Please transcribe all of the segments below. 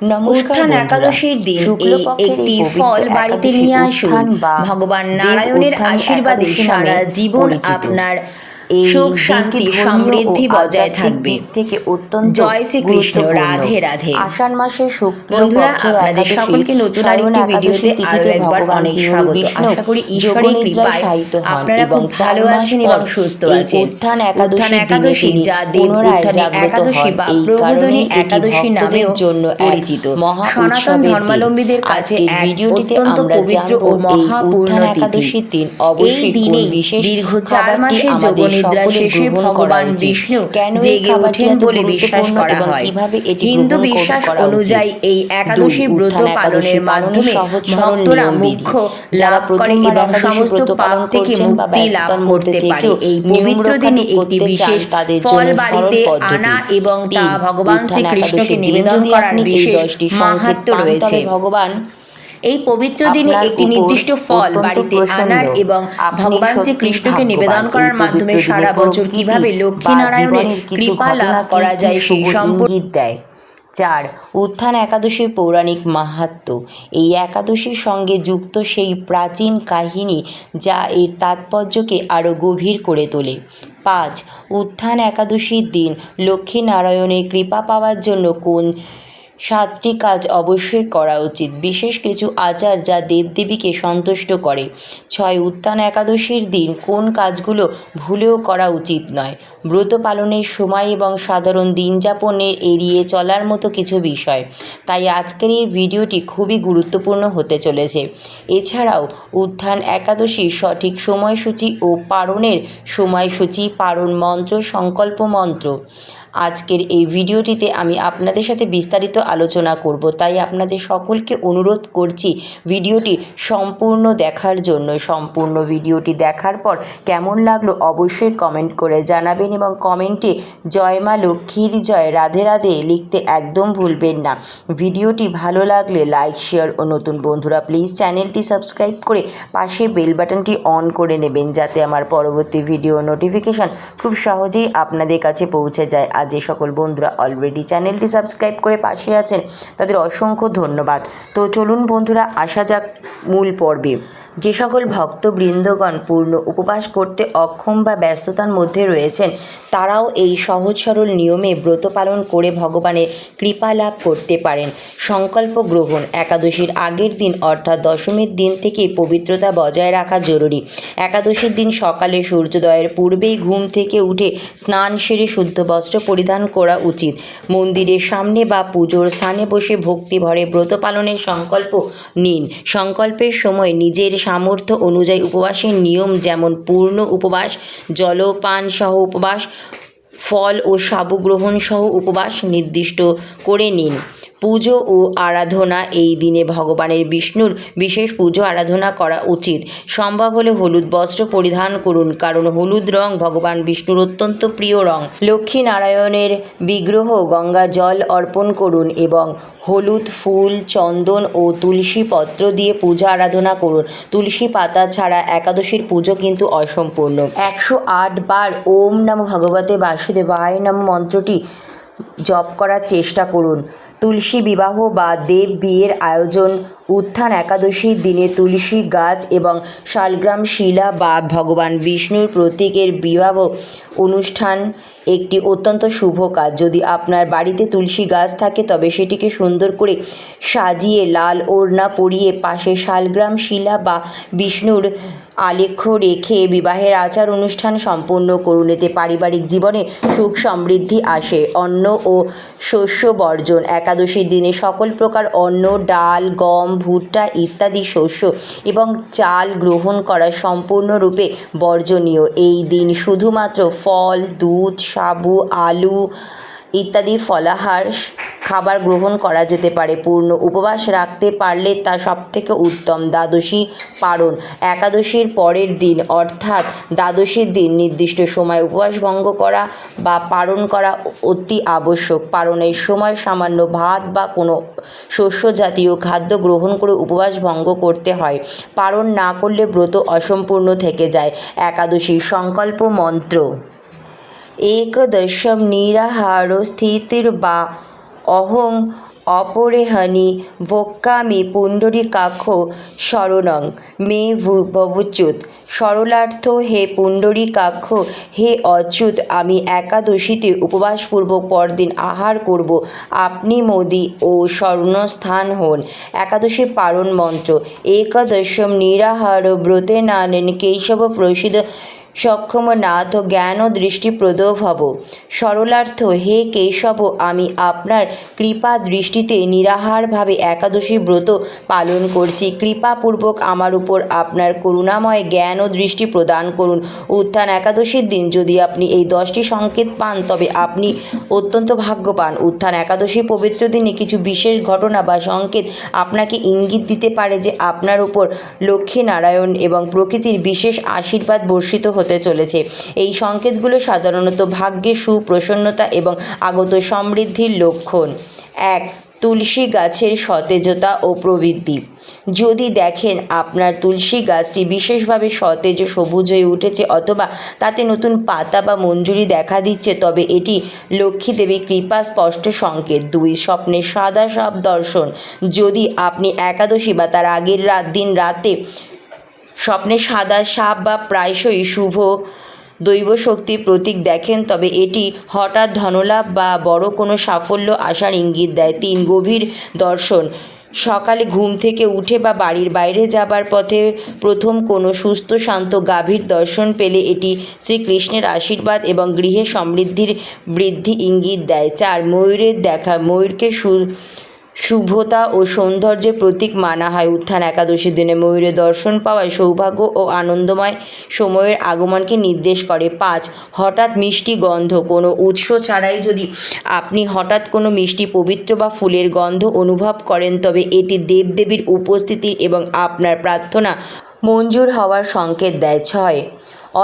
নমস্কার উত্থান একাদশীর দিন এই একটি ফল বাড়িতে নিয়ে আসুন। ভগবান নারায়ণের আশীর্বাদে সারা জীবন আপনার সুখ শান্তি সমৃদ্ধি বজায় থাকবে থেকে অত্যন্ত জয় শ্রীকৃষ্ণ। রাধে রাধে। আষাঢ় মাসে বন্ধুরা আপনাদের একাদশী, সকলকে নতুন আরেকটি ভিডিওতে আরও একবার অনেক স্বাগত। আশা করি ঈশ্বরের কৃপায় আপনারা খুব ভালো আছেন এবং সুস্থ আছেন। উত্থান একাদশী যা দেব একাদশী বা প্রবোধনী একাদশী নামেও জন্য পরিচিত। সনাতন ধর্মাবলম্বীদের কাছে ভিডিওটিতে আমরা পবিত্র ও মহাপূর্ণ একাদশীর দিন। অবশ্যই দিনে বিশেষ দীর্ঘ চার মাসের আমাদের সকলের শেষে ভগবান বিষ্ণু জেগে ওঠেন বলে বিশ্বাস করা হয়? হিন্দু বিশ্বাস অনুযায়ী এই একাদশী ব্রত পালনের মাধ্যমে ভক্তরা মুখ্য লাভ করে এবং সমস্ত পাপ থেকে মুক্তি লাভ করতে পারে। এই পবিত্র দিনে একটি বিশেষ ফল বাড়িতে আনা এবং তা ভগবান শ্রীকৃষ্ণকে নিবেদন করার বিশেষ মাহাত্ম্য রয়েছে। ভগবান এই পবিত্র দিনে একটি নির্দিষ্ট ফল বাড়িতে আনার এবং ভগবান শ্রীকৃষ্ণকে নিবেদন করার মাধ্যমে সারা বছর কীভাবে লক্ষ্মী নারায়ণের কৃপা লাভ করা যায় সেই শুভ সম্পর্কে দেয়। চার উত্থান একাদশীর পৌরাণিক মাহাত্ম্য। এই একাদশীর সঙ্গে যুক্ত সেই প্রাচীন কাহিনী যা এর তাৎপর্যকে আরও গভীর করে তোলে। পাঁচ উত্থান একাদশীর দিন লক্ষ্মী নারায়ণের কৃপা পাওয়ার জন্য কোন সাতটি কাজ অবশ্যই করা উচিত। বিশেষ কিছু আচার যা দেবদেবীকে সন্তুষ্ট করে। ছয় উত্থান একাদশীর দিন কোন কাজগুলো ভুলেও করা উচিত নয়। ব্রত পালনের সময় এবং সাধারণ দিনযাপনের এড়িয়ে চলার মতো কিছু বিষয়। তাই আজকের এই ভিডিওটি খুবই গুরুত্বপূর্ণ হতে চলেছে। এছাড়াও উত্থান একাদশীর সঠিক সময়সূচি ও পারণের সময়সূচি পারণ মন্ত্র, সংকল্প মন্ত্র। আজকের এই ভিডিওটিতে আমি আপনাদের সাথে বিস্তারিত আলোচনা করব। তাই আপনাদের সকলকে অনুরোধ করছি ভিডিওটি সম্পূর্ণ দেখার জন্য। সম্পূর্ণ ভিডিওটি দেখার পর কেমন লাগল অবশ্যই কমেন্ট করে জানাবেন এবং কমেন্টে জয় মা লক্ষ্মীর জয়, রাধে রাধে লিখতে একদম ভুলবেন না। ভিডিওটি ভালো লাগলে লাইক শেয়ার ও নতুন বন্ধুরা প্লিজ চ্যানেলটি সাবস্ক্রাইব করে পাশে বেল বাটনটি অন করে নেবেন যাতে আমার পরবর্তী ভিডিও নোটিফিকেশান খুব সহজেই আপনাদের কাছে পৌঁছে যায়। আর যে সকল বন্ধুরা অলরেডি চ্যানেলটি সাবস্ক্রাইব করে পাশে আছেন, তাদের অসংখ্য ধন্যবাদ। তো চলুন বন্ধুরা, আসা যাক মূল পর্বে। যে সকল ভক্তবৃন্দগণ পূর্ণ উপবাস করতে অক্ষম বা ব্যস্ততার মধ্যে রয়েছেন, তারাও এই সহজ সরল নিয়মে ব্রত পালন করে ভগবানের কৃপা লাভ করতে পারেন। সংকল্প গ্রহণ একাদশীর আগের দিন অর্থাৎ দশমীর দিন থেকে পবিত্রতা বজায় রাখা জরুরি। একাদশীর দিন সকালে সূর্যোদয়ের পূর্বেই ঘুম থেকে উঠে স্নান সেরে শুদ্ধ বস্ত্র পরিধান করা উচিত। মন্দিরের সামনে বা পুজোর স্থানে বসে ভক্তি ভরে ব্রত পালনের সংকল্প নিন। সংকল্পের সময় নিজের সামর্থ্য অনুযায়ী উপবাসের নিয়ম যেমন পূর্ণ উপবাস, জলপান সহ উপবাস, ফল ও সাবু গ্রহণ সহ উপবাস নির্দিষ্ট করে নিন। পুজো ও আরাধনা এই দিনে ভগবানের বিষ্ণুর বিশেষ পুজো আরাধনা করা উচিত। সম্ভব হলে হলুদ বস্ত্র পরিধান করুন, কারণ হলুদ রং ভগবান বিষ্ণুর অত্যন্ত প্রিয় রং। লক্ষ্মী নারায়ণের বিগ্রহ গঙ্গা জল অর্পণ করুন এবং হলুদ ফুল, চন্দন ও তুলসী পত্র দিয়ে পূজা আরাধনা করুন। তুলসী পাতা ছাড়া একাদশীর পুজো কিন্তু অসম্পূর্ণ। একশো আট বার ওম নম ভগবতে বাসুদেবায় নম মন্ত্রটি জপ করার চেষ্টা করুন। তুলসী বিবাহ বা দেব বিয়ের আয়োজন, উত্থান একাদশীর দিনে তুলসী গাছ এবং শালগ্রাম শিলা বা ভগবান বিষ্ণুর প্রতীকের বিবাহ অনুষ্ঠান একটি অত্যন্ত শুভ কাজ। যদি আপনার বাড়িতে তুলসী গাছ থাকে, তবে সেটিকে সুন্দর করে সাজিয়ে লাল ওড়না পরিয়ে পাশে শালগ্রাম শিলা বা বিষ্ণুর আলেখ্য রেখে বিবাহের আচার অনুষ্ঠান সম্পন্ন করুন এতে পারিবারিক জীবনে সুখ সমৃদ্ধি আসে। অন্ন ও শস্য বর্জন, একাদশীর দিনে সকল প্রকার অন্ন, ডাল, গম, ভুট্টা ইত্যাদি শস্য এবং চাল গ্রহণ করা সম্পূর্ণরূপে বর্জনীয়। এই দিন শুধুমাত্র ফল, দুধ, সাবু, আলু ইত্যাদি ফলাহার খাবার গ্রহণ করা যেতে পারে। পূর্ণ উপবাস রাখতে পারলে তা সবথেকে উত্তম। দ্বাদশী পারণ একাদশীর পরের দিন, অর্থাৎ দ্বাদশীর দিন, নির্দিষ্ট সময় উপবাস ভঙ্গ করা বা পালন করা অতি আবশ্যক। পালনের সময় সামান্য ভাত বা কোনো শস্য জাতীয় খাদ্য গ্রহণ করে উপবাস ভঙ্গ করতে হয়। পালন না করলে ব্রত অসম্পূর্ণ থেকে যায়। একাদশীর সংকল্প মন্ত্র একদশম নিরাহার স্থিতির্বা অহং অপরেহানি ভোক্কামি পুণ্ডরীকাক্ষ শরণং মে ভবচ্যুত সরলার্থ হে পুণ্ডরীকাক্ষ, হে অচ্যুত, আমি একাদশীতে উপবাসপূর্বক পরদিন আহার করব। আপনি মোদি ও স্বর্ণস্থান হন। একাদশী পারণ মন্ত্র। একাদশম নিরাহার ব্রতে নানেন কেশব প্রসিদ্ধ সক্ষম নাথ জ্ঞান ও দৃষ্টিপ্রদ ভব সরলার্থ, হে কেশব, আমি আপনার কৃপা দৃষ্টিতে নিরাহারভাবে একাদশী ব্রত পালন করছি। কৃপাপূর্বক আমার উপর আপনার করুণাময় জ্ঞান ও দৃষ্টি প্রদান করুন। উত্থান একাদশীর দিন যদি আপনি এই দশটি সংকেত পান, তবে আপনি অত্যন্ত ভাগ্যবান। উত্থান একাদশী পবিত্র দিনে কিছু বিশেষ ঘটনা বা সংকেত আপনাকে ইঙ্গিত দিতে পারে যে আপনার উপর লক্ষ্মী নারায়ণ এবং প্রকৃতির বিশেষ আশীর্বাদ বর্ষিত হতে চলেছে। এই সংকেতগুলো সাধারণত ভাগ্যে সুপ্রসন্নতা এবং আগত সমৃদ্ধির লক্ষণ। এক, তুলসী গাছের সতেজতা ও প্রবৃদ্ধি। যদি দেখেন আপনার তুলসী গাছটি বিশেষভাবে সতেজ সবুজ হয়ে উঠেছে অথবা তাতে নতুন পাতা বা মঞ্জুরি দেখা দিচ্ছে, তবে এটি লক্ষ্মী দেবী কৃপা স্পষ্ট সংকেত। দুই স্বপ্নে সাদা সাপ দর্শন। যদি আপনি একাদশী বা তার আগের রাত দিন রাতে স্বপ্নে সাদা সাপ বা প্রায়শই শুভ দৈব শক্তির প্রতীক দেখেন, তবে এটি হঠাৎ ধনলাভ বা বড় কোনো সাফল্য আসার ইঙ্গিত দেয়। তিন, গভীর দর্শন। সকালে ঘুম থেকে উঠে বা বাড়ির বাইরে যাবার পথে প্রথম কোনো সুস্থ, শান্ত, গাভীর দর্শন পেলে এটি শ্রীকৃষ্ণের আশীর্বাদ এবং গৃহে সমৃদ্ধির বৃদ্ধি ইঙ্গিত দেয়। চার, ময়ূরের দেখা। ময়ূরকে সু শুভতা ও সৌন্দর্যের প্রতীক মানা হয়। উত্থান একাদশীর দিনে ময়ূরের দর্শন পাওয়ায় সৌভাগ্য ও আনন্দময় সময়ের আগমনকে নির্দেশ করে। পাঁচ, হঠাৎ মিষ্টি গন্ধ। কোনো উৎস ছাড়াই যদি আপনি হঠাৎ কোনো মিষ্টি পবিত্র বা ফুলের গন্ধ অনুভব করেন, তবে এটি দেবদেবীর উপস্থিতি এবং আপনার প্রার্থনা মঞ্জুর হওয়ার সংকেত দেয়। ছয়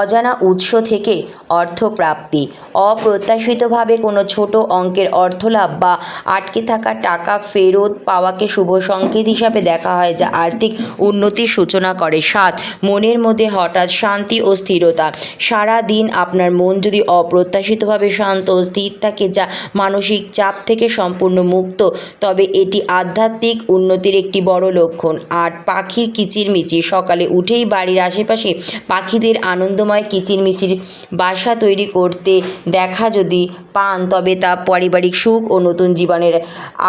অজানা উৎস থেকে অর্থপ্রাপ্তি। অপ্রত্যাশিতভাবে কোনো ছোট অঙ্কের অর্থলাভ বা আটকে থাকা টাকা ফেরত পাওয়াকে শুভ সংকেত হিসাবে দেখা হয় যা আর্থিক উন্নতির সূচনা করে। সাত, মনের মধ্যে হঠাৎ শান্তি ও স্থিরতা। সারা দিন আপনার মন যদি অপ্রত্যাশিতভাবে শান্ত ও স্থির থাকে যা মানসিক চাপ থেকে সম্পূর্ণ মুক্ত, তবে এটি আধ্যাত্মিক উন্নতির একটি বড় লক্ষণ। আর পাখির কিচিরমিচির। সকালে উঠেই বাড়ির আশেপাশে পাখিদের আনন্দময় কিচিরমিচির বাসা তৈরি করতে দেখা যদি পান, তবে তা পারিবারিক সুখ ও নতুন জীবনের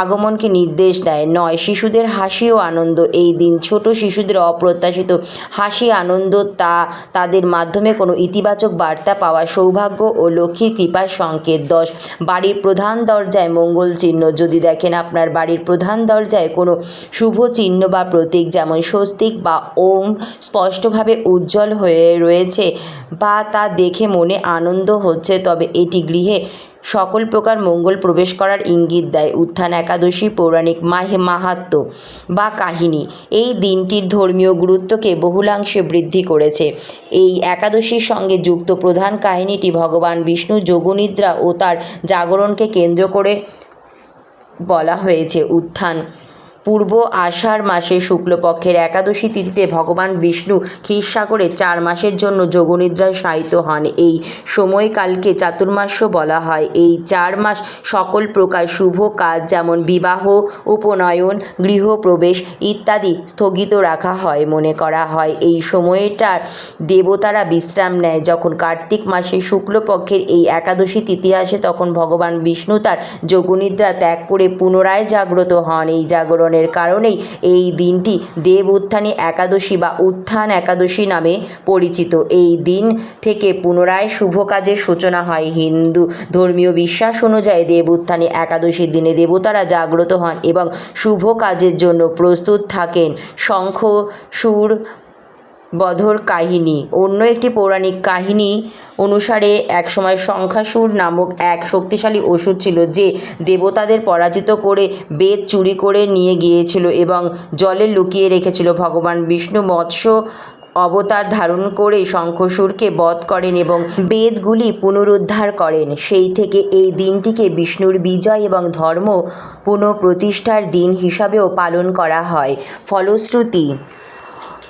আগমনকে নির্দেশ দেয়। নয়, শিশুদের হাসি ও আনন্দ। এই দিন ছোট শিশুদের অপ্রত্যাশিত হাসি, আনন্দ, তা তাদের মাধ্যমে কোনো ইতিবাচক বার্তা পাওয়া সৌভাগ্য ও লক্ষ্মীর কৃপার সংকেত। দশ, বাড়ির প্রধান দরজায় মঙ্গল চিহ্ন। যদি দেখেন আপনার বাড়ির প্রধান দরজায় কোনো শুভ চিহ্ন বা প্রতীক, যেমন স্বস্তিক বা ওম, স্পষ্টভাবে উজ্জ্বল হয়ে রয়েছে বা তা দেখে মনে আনন্দ হচ্ছে, তবে এটি গৃহে সকল প্রকার মঙ্গল প্রবেশ করার ইঙ্গিত দেয়। উত্থান একাদশী, পৌরাণিক মাহে মাহাত্ম্য বা কাহিনী। এই দিনটির ধর্মীয় গুরুত্বকে বহুলাংশে বৃদ্ধি করেছে। এই একাদশীর সঙ্গে যুক্ত প্রধান কাহিনীটি ভগবান বিষ্ণু যোগনিদ্রা ও তার জাগরণকে কেন্দ্র করে বলা হয়েছে। উত্থান পূর্ব আষাঢ় মাসে শুক্লপক্ষের একাদশী তিথিতে ভগবান বিষ্ণু ক্ষীরসাগরে চার মাসের জন্য যোগনিদ্রায় শায়িত হন। এই সময়কালকে চাতুর্মাস্য বলা হয়। এই চার মাস সকল প্রকার শুভ কাজ যেমন বিবাহ, উপনয়ন, গৃহপ্রবেশ ইত্যাদি স্থগিত রাখা হয় মনে করা হয়। এই সময়টার দেবতারা বিশ্রাম নেয়। যখন কার্তিক মাসে শুক্লপক্ষের এই একাদশী তিথি আসে, তখন ভগবান বিষ্ণু তার যোগনিদ্রা ত্যাগ করে পুনরায় জাগ্রত হন। এই জাগরণের কারণেই এই দিনটি দেব উত্থানী একাদশী বা উত্থান একাদশী নামে পরিচিত। এই দিন থেকে পুনরায় শুভ কাজের সূচনা হয় হিন্দু ধর্মীয় বিশ্বাস অনুযায়ী দেব উত্থানী একাদশীর দিনে দেবতারা জাগ্রত হন এবং শুভ কাজের জন্য প্রস্তুত থাকেন। শঙ্খ, সুর বধর কাহিনী। অন্য একটি পৌরাণিক কাহিনী অনুসারে একসময় সংখ্যাসুর নামক এক শক্তিশালী অসুর ছিল যে দেবতাদের পরাজিত করে বেদ চুরি করে নিয়ে গিয়েছিল এবং জলে লুকিয়ে রেখেছিল। ভগবান বিষ্ণু মৎস্য অবতার ধারণ করে শঙ্খসুরকে বধ করেন এবং বেদগুলি পুনরুদ্ধার করেন। সেই থেকে এই দিনটিকে বিষ্ণুর বিজয় এবং ধর্ম পুনঃপ্রতিষ্ঠার দিন হিসাবেও পালন করা হয়। ফলশ্রুতি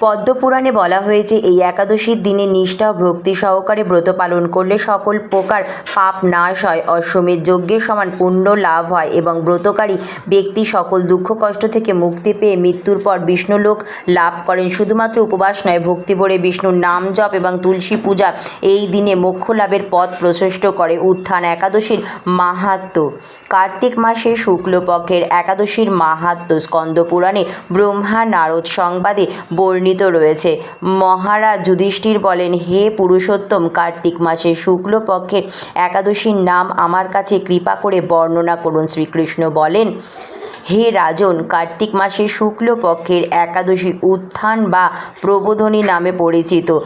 পদ্মপুরাণে বলা হয়েছে, এই একাদশীর দিনে নিষ্ঠা ভক্তি সহকারে ব্রত পালন করলে সকল প্রকার পাপ নাশ হয়, অশ্বমেধ যজ্ঞের সমান পুণ্য লাভ হয় এবং ব্রতকারী ব্যক্তি সকল দুঃখ কষ্ট থেকে মুক্তি পেয়ে মৃত্যুর পর বিষ্ণুলোক লাভ করেন। শুধুমাত্র উপবাস নয়, ভক্তি ভরে বিষ্ণুর নাম জপ এবং তুলসী পূজা এই দিনে মোক্ষ লাভের পথ প্রশস্ত করে উত্থান একাদশীর মাহাত্ম্য কার্তিক মাসে শুক্লপক্ষের একাদশীর মাহাত্ম্য স্কন্দ পুরাণে ব্রহ্মা নারদ সংবাদে বর্ণিত রয়েছে। মহারাজ যুধিষ্ঠির বলেন, হে পুরুষোত্তম, কার্তিক মাসে শুক্লপক্ষের একাদশীর নাম আমার কাছে কৃপা করে বর্ণনা করুন। শ্রীকৃষ্ণ বলেন, হে রাজন, কার্তিক মাসে শুক্লপক্ষের একাদশী উত্থান বা প্রবোধনী নামে পরিচিত।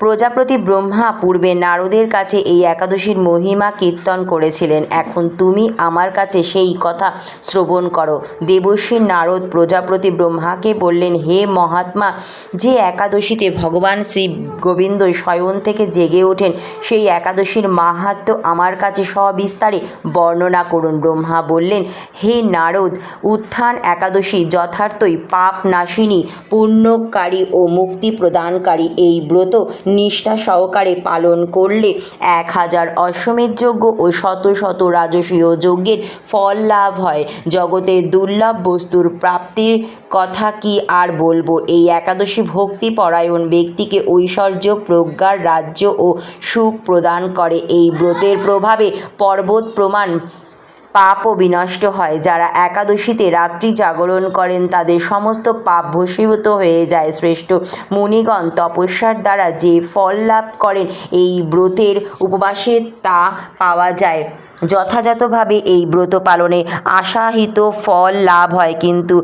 প্রজাপতি ব্রহ্মা পূর্বে নারদের কাছে এই একাদশীর মহিমা কীর্তন করেছিলেন। এখন তুমি আমার কাছে সেই কথা শ্রবণ করো। দেবশ্রী নারদ প্রজাপতি ব্রহ্মাকে বললেন, হে মহাত্মা, যে একাদশীতে ভগবান শ্রী গোবিন্দ শয়ন থেকে জেগে ওঠেন, সেই একাদশীর মাহাত্ম্য আমার কাছে সবিস্তারে বর্ণনা করুন। ব্রহ্মা বললেন, হে নারদ, উত্থান একাদশী যথার্থই পাপ নাশিনী পুণ্যকারী ও মুক্তি প্রদানকারী এই ব্রত নিষ্ঠা সহকারে পালন করলে এক হাজার অশ্বমেধ যজ্ঞ ও শত শত রাজসীয় যজ্ঞের ফল লাভ হয়। জগতের দুর্লভ বস্তুর প্রাপ্তির কথা কি আর বলব? এই একাদশী ভক্তি পরায়ণ ব্যক্তিকে ঐশ্বর্য, প্রজ্ঞার রাজ্য ও সুখ প্রদান করে। এই ব্রতের প্রভাবে পর্বত প্রমাণ পাপও বিনষ্ট হয়। যারা একাদশীতে রাত্রি জাগরণ করেন, তাদের সমস্ত পাপ ভস্মীভূত হয়ে যায়। শ্রেষ্ঠ মুনিগণ তপস্যার দ্বারা যে ফল লাভ করেন, এই ব্রতের উপবাসে তা পাওয়া যায়। যথাযথভাবে এই ব্রত পালনে আশাহিত ফল লাভ হয়। কিন্তু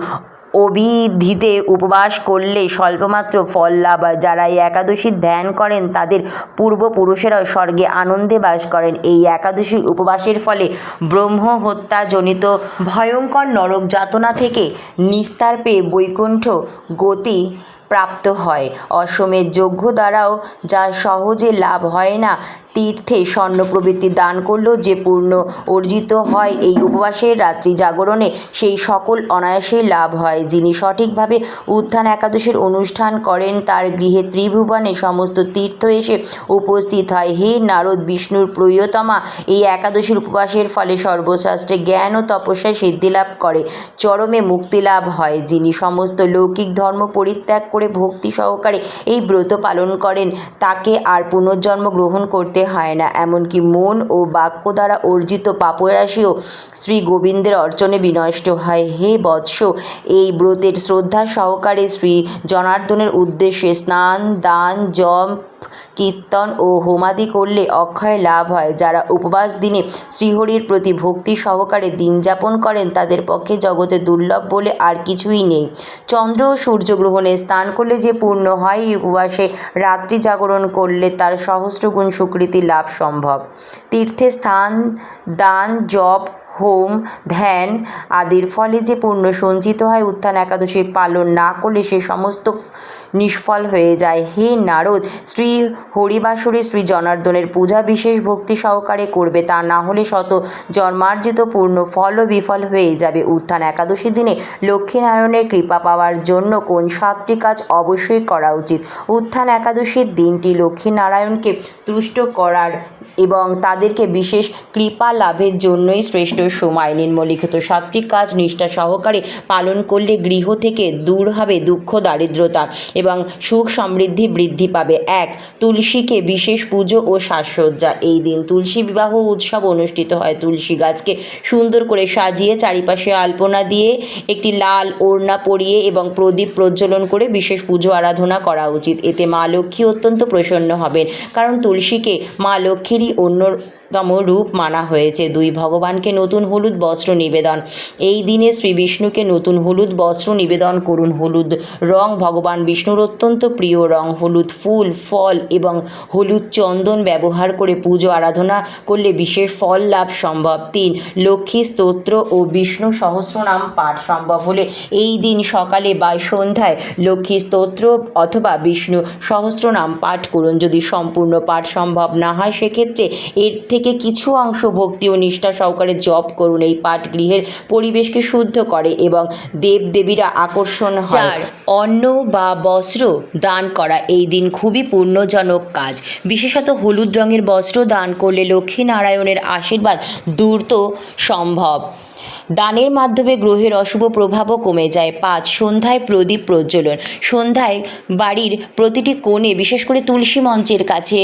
অবিধিতে উপবাস করলে স্বল্পমাত্র ফল লাভ হয়। যারা এই একাদশীর ধ্যান করেন, তাদের পূর্বপুরুষেরাও স্বর্গে আনন্দে বাস করেন। এই একাদশী উপবাসের ফলে ব্রহ্ম হত্যাজনিত ভয়ঙ্কর নরক যাতনা থেকে নিস্তার পেয়ে বৈকুণ্ঠ গতি প্রাপ্ত হয়। অসমের যজ্ঞ দ্বারাও যা সহজে লাভ হয় না তীর্থে স্বর্ণ প্রবৃত্তি দান করলেও যে পূর্ণ অর্জিত হয় এই উপবাসের রাত্রি জাগরণে সেই সকল অনায়াসেই লাভ হয়। যিনি সঠিকভাবে উত্থান একাদশের অনুষ্ঠান করেন, তার গৃহে ত্রিভুবনে সমস্ত তীর্থ এসে উপস্থিত হয়। হে নারদ বিষ্ণুর প্রিয়তমা, এই একাদশীর উপবাসের ফলে সর্বশাস্ত্রে জ্ঞান ও তপস্যায় সিদ্ধি লাভ করে, চরমে মুক্তি লাভ হয়। যিনি সমস্ত লৌকিক ধর্ম পরিত্যাগ করে ভক্তি সহকারে এই ব্রত পালন করেন, তাকে আর পুনর্জন্ম গ্রহণ করতে হয় না। এমনকি মন ও বাক্য দ্বারা অর্জিত পাপরাশিও শ্রী গোবিন্দের অর্চনে বিনষ্ট হয়। হে বৎস, এই ব্রতের শ্রদ্ধা সহকারে শ্রী জনার্দনের উদ্দেশ্যে স্নান, দান জপ কীর্তন ও হোমাদি করলে অক্ষয় লাভ হয়। যারা উপবাস দিনে শ্রীহরির প্রতি ভক্তি সহকারে দিন যাপন করেন, তাদের পক্ষে জগতে দুর্লভ বলে আর কিছুই নেই। চন্দ্র ও সূর্যগ্রহণে স্নান করলে যে পূর্ণ হয়, এই উপবাসে রাত্রি জাগরণ করলে তার সহস্রগুণ সুকৃতি লাভ সম্ভব। তীর্থে স্থান, দান, জপ, হোম, ধ্যান আদির ফলে যে পূর্ণ সঞ্চিত হয়, উত্থান একাদশীর পালন না করলে সে সমস্ত নিষ্ফল হয়ে যায়। হে নারদ, শ্রী হরিবাসরে শ্রী জনার্দনের পূজা বিশেষ ভক্তি সহকারে করবে, তা না হলে শত জন্মার্জিত পূর্ণ ফলও বিফল হয়ে যাবে। উত্থান একাদশী দিনে লক্ষ্মীনারায়ণের কৃপা পাওয়ার জন্য কোন সাতটি কাজ অবশ্যই করা উচিত। উত্থান একাদশীর দিনটি লক্ষ্মীনারায়ণকে তুষ্ট করার এবং তাদেরকে বিশেষ কৃপা লাভের জন্যই শ্রেষ্ঠ সময় নিম্নলিখিত সাত্বিক কাজ নিষ্ঠা সহকারে পালন করলে গৃহ থেকে দূর হবে দুঃখ, দারিদ্রতা এবং সুখ সমৃদ্ধি বৃদ্ধি পাবে। এক, তুলসীকে বিশেষ পুজো ও সাজসজ্জা। এই দিন তুলসী বিবাহ উৎসব অনুষ্ঠিত হয়। তুলসী গাছকে সুন্দর করে সাজিয়ে চারিপাশে আলপনা দিয়ে একটি লাল ওড়না পরিয়ে এবং প্রদীপ প্রজ্বলন করে বিশেষ পুজো আরাধনা করা উচিত। এতে মা লক্ষ্মী অত্যন্ত প্রসন্ন হবেন। কারণ তুলসীকে মা লক্ষ্মীরই অন্যতম রূপ মানা হয়েছে। দুই ভগবানকে নতুন হলুদ বস্ত্র নিবেদন। এই দিনে শ্রী বিষ্ণুকে নতুন হলুদ বস্ত্র নিবেদন করুন হলুদ। রং, ভগবান বিষ্ণুর অত্যন্ত প্রিয় রং। হলুদ ফুল, ফল এবং হলুদ চন্দন ব্যবহার করে পুজো, আরাধনা করলে বিশেষ ফল লাভ সম্ভব। তিন, লক্ষ্মী স্তোত্র ও বিষ্ণু সহস্রনাম পাঠ সম্ভব হলে এই দিন সকালে বা সন্ধ্যায় লক্ষ্মী স্তোত্র অথবা বিষ্ণু সহস্রনাম পাঠ করুন। যদি সম্পূর্ণ পাঠ সম্ভব না হয়, সেক্ষেত্রে এর থেকে থেকে কিছু অংশ ভক্তি ও নিষ্ঠা সহকারে জপ করুন। এই পাঠ গৃহের পরিবেশকে শুদ্ধ করে এবং দেবদেবীরা আকর্ষণ হয়। অন্ন বা বস্ত্র দান করা এই দিন খুবই পুণ্যজনক কাজ। বিশেষত হলুদ রঙের বস্ত্র দান করলে লক্ষ্মী নারায়ণের আশীর্বাদ দূরত সম্ভব। দানের মাধ্যমে গ্রহের অশুভ প্রভাবও কমে যায়। পাঁচ, সন্ধ্যায় প্রদীপ প্রজ্বলন। সন্ধ্যায় বাড়ির প্রতিটি কোণে বিশেষ করে তুলসী মঞ্চের কাছে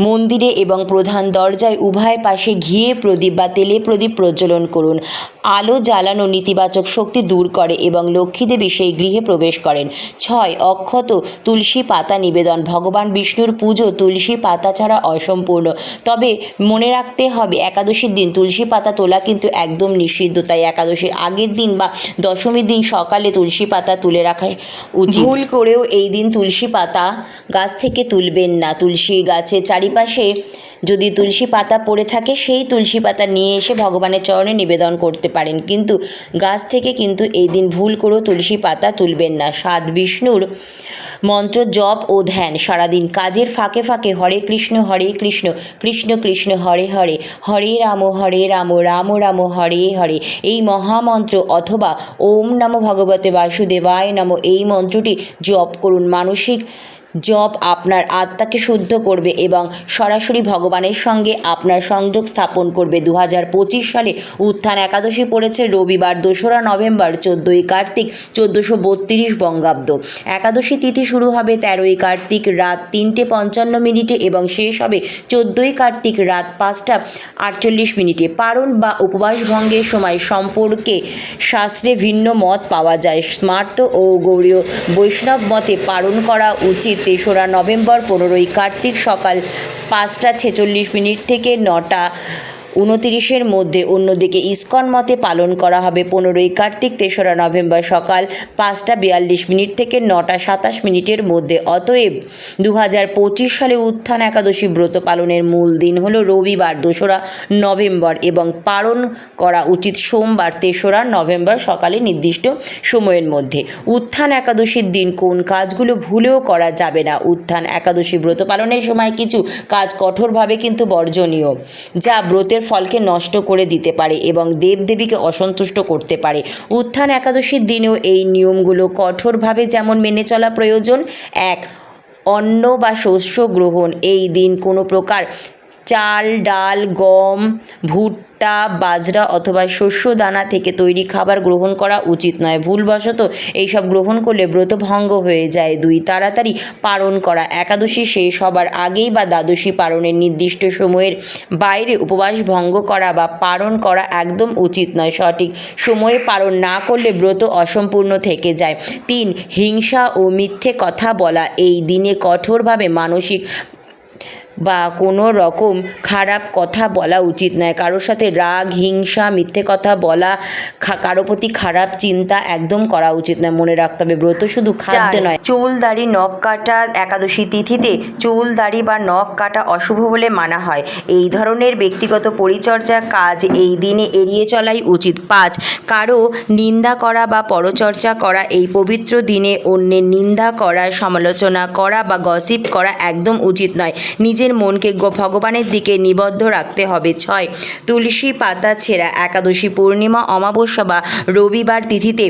মন্দিরে এবং প্রধান দরজায় উভয় পাশে ঘিয়ে প্রদীপ বা তেলে প্রদীপ প্রজ্বলন করুন। আলো জ্বালানো নেতিবাচক শক্তি দূর করে এবং লক্ষ্মীদেবী সেই গৃহে প্রবেশ করেন। ছয়, অক্ষত তুলসী পাতা নিবেদন। ভগবান বিষ্ণুর পুজো তুলসী পাতা ছাড়া অসম্পূর্ণ। তবে মনে রাখতে হবে, একাদশীর দিন তুলসী পাতা তোলা কিন্তু একদম নিষিদ্ধ। তাই একাদশীর আগের দিন বা দশমীর দিন সকালে তুলসী পাতা তুলে রাখা উচিত। ভুল করেও এই দিন তুলসী পাতা গাছ থেকে তুলবেন না। তুলসী গাছের চারিপাশে যদি তুলসী পাতা পড়ে থাকে, সেই তুলসী পাতা নিয়ে এসে ভগবানের চরণে নিবেদন করতে পারেন। কিন্তু গাছ থেকে কিন্তু এই দিন ভুল করেও তুলসী পাতা তুলবেন না। সাত বিষ্ণুর মন্ত্র জপ ও ধ্যান সারাদিন কাজের ফাঁকে ফাঁকে হরে কৃষ্ণ হরে কৃষ্ণ কৃষ্ণ কৃষ্ণ, হরে হরে হরে রাম হরে রাম রাম রাম, হরে হরে। এই মহামন্ত্র অথবা ওম নমো ভগবতে বাসুদেবায় নম, এই মন্ত্রটি জপ করুন। মানসিক জপ আপনার আত্মাকে শুদ্ধ করবে এবং সরাসরি ভগবানের সঙ্গে আপনার সংযোগ স্থাপন করবে। দু হাজার পঁচিশ সালে উত্থান একাদশী পড়েছে, রবিবার দোসরা নভেম্বর, চোদ্দোই কার্তিক, চোদ্দোশো বত্রিশ বঙ্গাব্দ। একাদশী তিথি শুরু হবে তেরোই কার্তিক রাত তিনটে পঞ্চান্ন মিনিটে এবং শেষ হবে চোদ্দোই কার্তিক রাত পাঁচটা আটচল্লিশ মিনিটে। পারণ বা উপবাস ভঙ্গের সময় সম্পর্কে শাস্ত্রে ভিন্ন মত পাওয়া যায়। স্মার্ত ও গৌরীয় বৈষ্ণব মতে পালন করা উচিত তেসরা নভেম্বর পনেরোই কার্তিক সকাল পাঁচটা ছেচল্লিশ মিনিট থেকে নটা উনতিরিশের মধ্যে অন্যদিকে ইস্কন মতে পালন করা হবে পনেরোই কার্তিক তেসরা নভেম্বর সকাল পাঁচটা বিয়াল্লিশ মিনিট থেকে নটা সাতাশ মিনিটের মধ্যে। অতএব দু হাজার পঁচিশ সালে উত্থান একাদশী ব্রত পালনের মূল দিন হলো রবিবার, দোসরা নভেম্বর এবং পালন করা উচিত সোমবার, তেসরা নভেম্বর সকালে নির্দিষ্ট সময়ের মধ্যে। উত্থান একাদশীর দিন কোন কাজগুলো ভুলেও করা যাবে না। উত্থান একাদশী ব্রত পালনের সময় কিছু কাজ কঠোরভাবে কিন্তু বর্জনীয়, যা ব্রতের ফলকে নষ্ট করে দিতে পারে এবং দেবদেবীকে অসন্তুষ্ট করতে পারে। উত্থান একাদশীর দিনেও এই নিয়মগুলো কঠোরভাবে যেমন মেনে চলা প্রয়োজন, এক, অন্ন বা শস্য গ্রহণ, এই দিন কোনো প্রকার চাল, ডাল, গম, ভুট্টা, বাজরা অথবা শস্য দানা থেকে তৈরি খাবার গ্রহণ করা উচিত নয়। ভুলবশত এইসব গ্রহণ করলে ব্রত ভঙ্গ হয়ে যায়। দুই, তাড়াতাড়ি পালন করা। একাদশী শেষ হবার আগেই বা দ্বাদশী পালনের নির্দিষ্ট সময়ের বাইরে উপবাস ভঙ্গ করা বা পালন করা একদম উচিত নয়। সঠিক সময়ে পালন না করলে ব্রত অসম্পূর্ণ থেকে যায়। তিন, হিংসা ও মিথ্যে কথা বলা। এই দিনে কঠোরভাবে মানসিক বা কোনো রকম খারাপ কথা বলা উচিত নয়। কারোর সাথে রাগ হিংসা মিথ্যে কথা বলা কারও প্রতি খারাপ চিন্তা একদম করা উচিত নয় মনে রাখতে হবে। ব্রত শুধু খাদ্য নয়। চুল দাড়ি নখ কাটা একাদশী তিথিতে চুল দাড়ি বা নখ কাটা অশুভ বলে মানা হয়। এই ধরনের ব্যক্তিগত পরিচর্যা কাজ এই দিনে এড়িয়ে চলাই উচিত। পাঁচ কারও নিন্দা করা বা পরচর্চা করা এই পবিত্র দিনে অন্যের নিন্দা করা সমালোচনা করা বা গসিপ করা একদম উচিত নয়। নিজের মনকে ভগবানের দিকে নিবদ্ধ রাখতে হবে। ছয়, তুলসী পাতা ছেঁড়া একাদশী পূর্ণিমা, অমাবস্যা বা রবিবার তিথিতে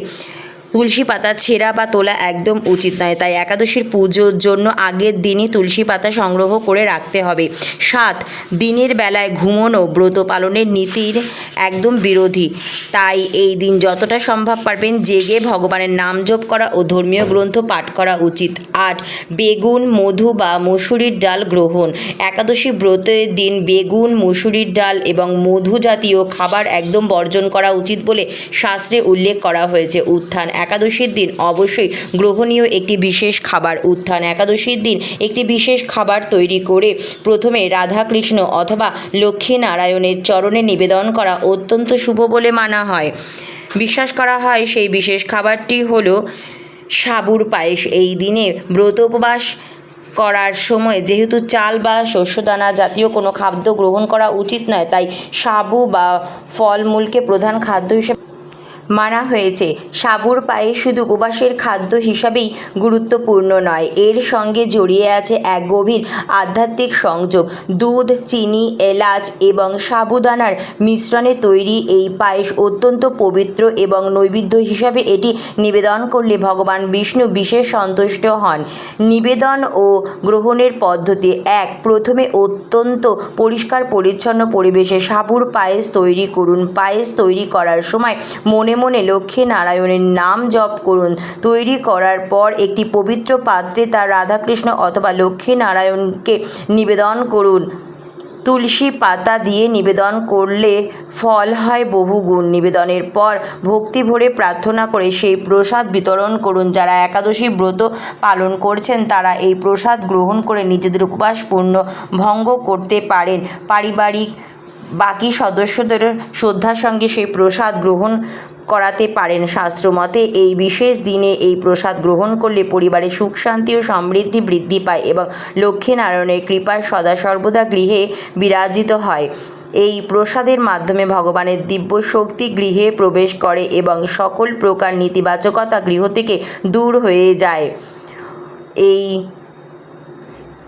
তুলসী পাতা ছেঁড়া বা তোলা একদম উচিত নয়। তাই একাদশীর পুজোর জন্য আগের দিনই তুলসী পাতা সংগ্রহ করে রাখতে হবে। সাত, দিনের বেলায় ঘুমোনো ব্রত পালনের নীতির একদম বিরোধী। তাই এই দিন যতটা সম্ভব পারবেন জেগে ভগবানের নাম জপ করা ও ধর্মীয় গ্রন্থ পাঠ করা উচিত। আট, বেগুন, মধু বা মসুরির ডাল গ্রহণ। একাদশী ব্রতের দিন বেগুন, মসুরির ডাল এবং মধু জাতীয় খাবার একদম বর্জন করা উচিত বলে শাস্ত্রে উল্লেখ করা হয়েছে। উত্থান একাদশীর দিন অবশ্যই গ্রহণীয় একটি বিশেষ খাবার উত্থান। একাদশীর দিন একটি বিশেষ খাবার তৈরি করে প্রথমে রাধাকৃষ্ণ অথবা লক্ষ্মী নারায়ণের চরণে নিবেদন করা অত্যন্ত শুভ বলে মানা হয়। বিশ্বাস করা হয় সেই বিশেষ খাবারটি হলো সাবুর পায়েস। এই দিনে ব্রত উপবাস করার সময় যেহেতু চাল বা শস্যদানা জাতীয় কোনো খাদ্য গ্রহণ করা উচিত নয়, তাই সাবু বা ফলমূলকে প্রধান খাদ্য হিসেবে মানা হয়েছে। সাবুর পায়ে শুধু উপবাসের খাদ্য হিসাবেই গুরুত্বপূর্ণ নয়, এর সঙ্গে জড়িয়ে আছে এক গভীর আধ্যাত্মিক সংযোগ। দুধ, চিনি, এলাচ এবং সাবুদানার মিশ্রণে তৈরি এই পায়েস অত্যন্ত পবিত্র এবং নৈবেদ্য হিসাবে এটি নিবেদন করলে ভগবান বিষ্ণু বিশেষ সন্তুষ্ট হন। নিবেদন ও গ্রহণের পদ্ধতি এক, প্রথমে অত্যন্ত পরিষ্কার পরিচ্ছন্ন পরিবেশে সাবুর পায়েস তৈরি করুন। পায়েস তৈরি করার সময় মনে মনে লক্ষ্মী নারায়ণের নাম জপ করুন। তৈরি করার পর একটি পবিত্র পাত্রে তার রাধাকৃষ্ণ অথবা লক্ষ্মী নারায়ণকে নিবেদন করুন। তুলসী পাতা দিয়ে নিবেদন করলে ফল হয় বহুগুণ নিবেদনের পর ভক্তি ভরে প্রার্থনা করে সেই প্রসাদ বিতরণ করুন। যারা একাদশী ব্রত পালন করছেন, তারা এই প্রসাদ গ্রহণ করে নিজেদের উপবাস পূর্ণ ভঙ্গ করতে পারেন। পারিবারিক বাকি সদস্যদের শ্রদ্ধার সঙ্গে সেই প্রসাদ গ্রহণ করাতে পারেন শাস্ত্রমতে, এই বিশেষ দিনে এই প্রসাদ গ্রহণ করলে পরিবারে সুখ, শান্তি ও সমৃদ্ধি বৃদ্ধি পায় এবং লক্ষ্মীনারায়ণের কৃপায় সদা সর্বদা গৃহে বিরাজিত হয়। এই প্রসাদের মাধ্যমে ভগবানের দিব্য শক্তি গৃহে প্রবেশ করে এবং সকল প্রকার নেতিবাচকতা গৃহ থেকে দূর হয়ে যায়। এই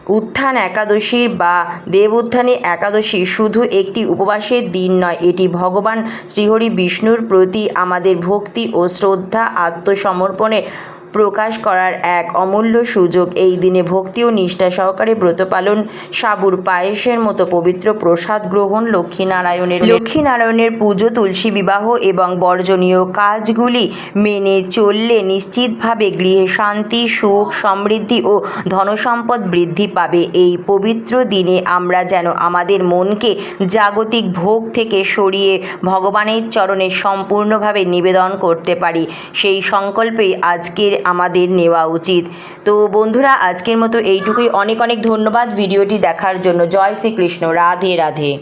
উত্থান একাদশী বা দেব উত্থানী একাদশী শুধু একটি উপবাসের দিন নয়, এটি ভগবান শ্রীহরি বিষ্ণুর প্রতি আমাদের ভক্তি ও শ্রদ্ধা, আত্মসমর্পণের প্রকাশ করার এক অমূল্য সুযোগ। এই দিনে ভক্তি ও নিষ্ঠা সহকারে ব্রত পালন সাবুর পায়েসের মতো পবিত্র প্রসাদ গ্রহণ লক্ষ্মীনারায়ণের। লক্ষ্মীনারায়ণের পুজো, তুলসী বিবাহ এবং বর্জনীয় কাজগুলি মেনে চললে নিশ্চিতভাবে গৃহে শান্তি, সুখ, সমৃদ্ধি ও ধনসম্পদ বৃদ্ধি পাবে। এই পবিত্র দিনে আমরা যেন আমাদের মনকে জাগতিক ভোগ থেকে সরিয়ে ভগবানের চরণে সম্পূর্ণভাবে নিবেদন করতে পারি। সেই সংকল্পেই আজকের আমাদের নেওয়া উচিত। তো বন্ধুরা, আজকের মতো এইটুকুই। অনেক অনেক ধন্যবাদ ভিডিওটি দেখার জন্য। জয় শ্রীকৃষ্ণ। রাধে রাধে।